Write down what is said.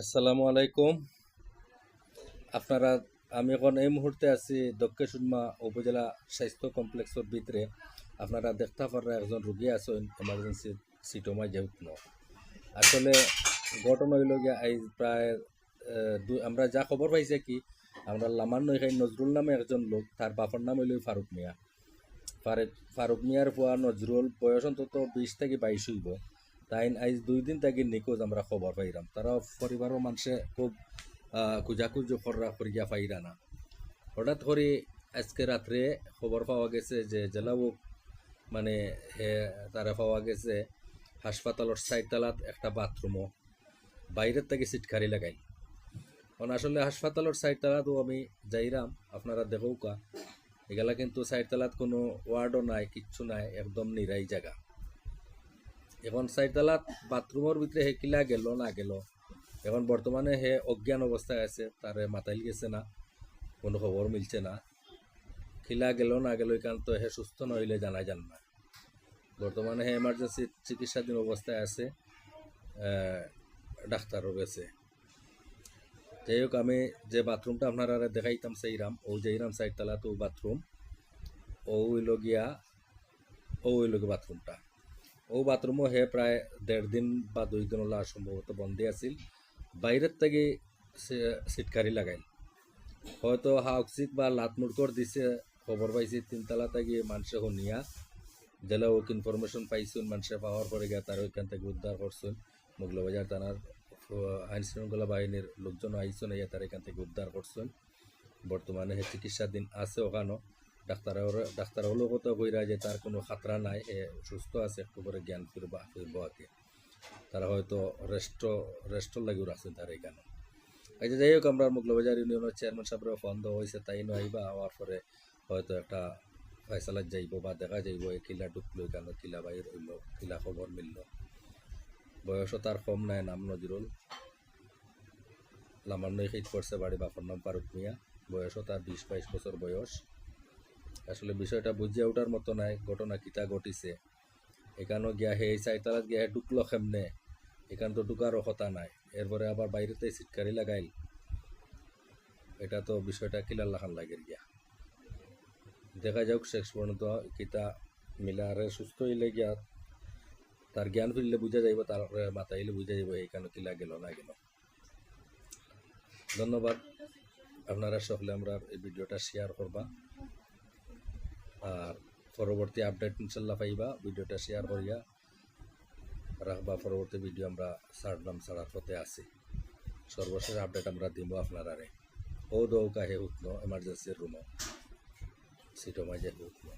আসসালামু আলাইকুম। আপনারা, আমি এখন এই মুহূর্তে আছি দক্ষিণসুরমা উপজেলা স্বাস্থ্য কমপ্লেক্সের ভিতরে। আপনারা দেখতে পারা একজন রুগী আছেন এমার্জেন্সি সিটোমা যেহেতু আসলে ঘটনা হইল গিয়া, এই প্রায় আমরা যা খবর পাইছে কি, আমরা লামান নইখাই নজরুল নামে একজন লোক, তার বাপর নাম হইল ফারুক মিয়া। ফারুক ফারুক মিয়ার ফুয়া নজরুল বয়স অন্তত বিশ থেকে বাইশ হইব। তাই আজ দুই দিন থেকে নিখোঁজ আমরা খবর পাইলাম তারা পরিবারের মানুষে খুব খুঁজাখুঁজ করা করিয়া পাইরা না। হঠাৎ করে আজকে রাত্রে খবর পাওয়া গেছে যে জেলাবুক মানে হে তারা পাওয়া গেছে হাসপাতালের সাইডতালাত একটা বাথরুমও বাইরের থেকে সিটকারি লাগাই। কারণ আসলে হাসপাতালের সাইডতালাতও আমি যাইরাম আপনারা দেখো কা এগুলা কিন্তু সাইডতালাত কোনো ওয়ার্ডও নাই, কিচ্ছু নাই, একদম নিরাই জায়গা এখন সাইডতালাত বাথরুমের ভিতরে হে কিলা গেল না গেল এখন বর্তমানে হে অজ্ঞান অবস্থায় আছে তার মাথাইল গেছে না, কোনো খবর মিলছে না। খিলা গেল না গেল এখান তো হে সুস্থ নইলে জানা যান না। বর্তমানে হে এমার্জেন্সি চিকিৎসাধীন অবস্থায় আছে ডাক্তারও গেছে। যাই হোক, আমি যে বাথরুমটা আপনারা দেখাইতাম সেইরাম ও যেইরাম সাইডতলা তো বাথরুম ও হইল গিয়া ও হইল বাথরুমটা ও বাথরুমও হে প্রায় দেড় দিন বা দুই দিন হলো সম্ভবত বন্ধে আছিল। বাইরের থেকে সিটকারি লাগাইল হয়তো হাউসিক বা লাতমুড়কর দিছে খবর পাইছি, তিনতলা থেকে মানুষে শুনিয়া, জেলা ওক ইনফরমেশন পাইছুন, মানুষে পাওয়ার পরে গিয়া তার ওইখান থেকে উদ্ধার করছুন। মোগলবাজার থানার আইন শৃঙ্খলা বাহিনীর লোকজন আইসুন ইয়া তার এখান থেকে উদ্ধার করছুন। বর্তমানে চিকিৎসাধীন আছে ওখানো ডাক্তার ডাক্তার হলো কত কইরা যে তার কোনো খাতরা নাই, এ সুস্থ আছে একটু করে জ্ঞান ফিরবা ফিরবো আগে তারা হয়তো রেস্ট রেস্টর লাগিও রাখছেন তার এখানে। যে যাই হোক, আমরা মুগলবাজার ইউনিয়নের চেয়ারম্যান সাহেবের দেওয়া হয়েছে তাই নয়, আইবা হওয়ার পরে হয়তো একটা ফয়সালাত যাইব বা দেখা যাইব, এই কিলা ঢুকলো এখানে কিলা বাই হইল, কিলা খবর মিলল। বয়সও তার কম নাই, নাম নজরুল। লামান্নই শীত করছে বাড়ি বাপর নাম ফারুক মিয়া। বয়সও তার বিশ বাইশ বছর বয়স। আসলে বিষয়টা বুঝিয়ে ওঠার মতো নাই, ঘটনা কিতা ঘটিছে। এখানেও গিয়া হে এই সাইতালাত গিয়া হে ঢুকলো কেমনে? এখান তো ঢুকারও কথা নাই, এরপরে আবার বাইরেতে সিটকারি লাগাইল। এটা তো বিষয়টা কিলার লাখান লাগে গিয়া। দেখা যাক শেষ পর্যন্ত কিতা মিলারে সুস্থ হইলে গিয়া তার জ্ঞান ফিরলে বুঝা যাইব, তার মাথা হইলে বুঝা যাইব এইখানে কিলা গেল না গেল। ধন্যবাদ, আপনারা সকলে আমরা এই ভিডিওটা শেয়ার করবা। আর পরবর্তী আপডেট ইনশাল্লাহ পাইবা, ভিডিওটা শেয়ার করিয়া রাখবা, পরবর্তী ভিডিও আমরা সারলাম ছাড়ার পথে আসি সর্বশেষ আপডেট আমরা দিব আপনার আপনারারে। ও দৌকা হে উঠল এমার্জেন্সির রুমও সিটো যে হুতনো